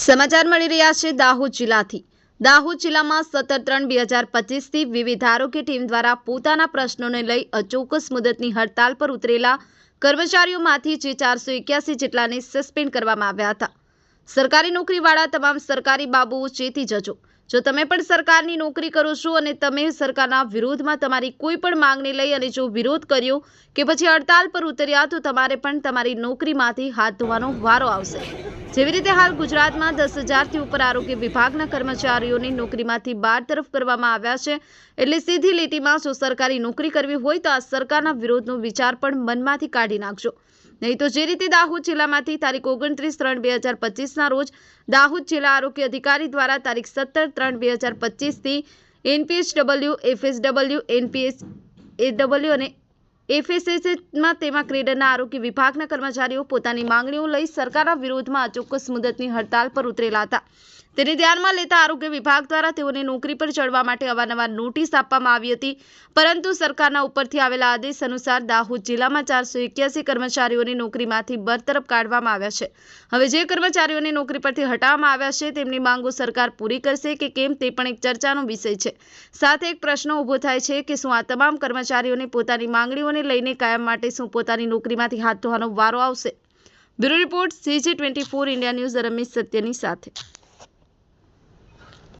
સમાચાર મળી રહ્યા છે દાહોદ જિલ્લાથી. દાહોદ જિલ્લામાં સત્તર ત્રણ બે હજાર પચીસથી વિવિધ આરોગ્ય ટીમ દ્વારા પોતાના પ્રશ્નોને લઈ અચોક્કસ મુદતની હડતાલ પર ઉતરેલા કર્મચારીઓમાંથી જે ચારસો એક્યાસી જેટલાને સસ્પેન્ડ કરવામાં આવ્યા હતા. સરકારી નોકરીવાળા તમામ સરકારી બાબુઓ ચેતી જજો. જો તમે પણ સરકારની નોકરી કરો છો અને તમે સરકારના વિરોધમાં તમારી કોઈ પણ માંગને લઈ અને જો વિરોધ કર્યો કે પછી હડતાલ પર ઉતર્યા તો તમારે પણ તમારી નોકરીમાંથી હાથ ધોવાનો વારો આવશે. જેવી રીતે હાલ ગુજરાતમાં દસ હજારથી ઉપર આરોગ્ય વિભાગના કર્મચારીઓને નોકરીમાંથી બાર તરફ કરવામાં આવ્યા છે, એટલે સીધી લીટીમાં જો સરકારી નોકરી કરવી હોય તો આ સરકારના વિરોધનો વિચાર પણ મનમાંથી કાઢી નાખજો. નહીં તો જે રીતે દાહોદ જિલ્લામાંથી તારીખ ઓગણત્રીસ ત્રણ બે હજાર પચીસના રોજ દાહોદ જિલ્લા આરોગ્ય અધિકારી દ્વારા તારીખ સત્તર ત્રણ બે હજાર પચીસથી એનપીએચડબલ્યુ એફએસડબલ્યુ એનપીએસ એડબલ્યુ અને એફએસએસમાં તેમાં ક્રેડરના આરોગ્ય વિભાગના કર્મચારીઓ પોતાની માંગણીઓ લઈ સરકારના વિરોધમાં અચોક્કસ મુદતની હડતાલ પર ઉતરેલા હતા. તેને ધ્યાનમાં લેતા આરોગ્ય વિભાગ દ્વારા તેઓને નોકરી પર ચડવા માટે અવારનવાર નોટિસ આપવામાં આવી હતી. પરંતુ સરકારના ઉપરથી આવેલા આદેશ અનુસાર દાહોદ જિલ્લામાં ચારસો એક્યાસી કર્મચારીઓને નોકરીમાંથી બરતરફ કાઢવામાં આવ્યા છે. હવે જે કર્મચારીઓને નોકરી પરથી હટાવવામાં આવ્યા છે, તેમની માંગો સરકાર પૂરી કરશે કે કેમ તે પણ એક ચર્ચાનો વિષય છે. સાથે એક પ્રશ્ન ઊભો થાય છે કે શું આ તમામ કર્મચારીઓને પોતાની માંગણીઓને લઈને કાયમ માટે શું પોતાની નોકરીમાંથી હાથ ધોવાનો વારો આવશે? Bureau report, CG twenty four India news, Ramesh સત્યની સાથે.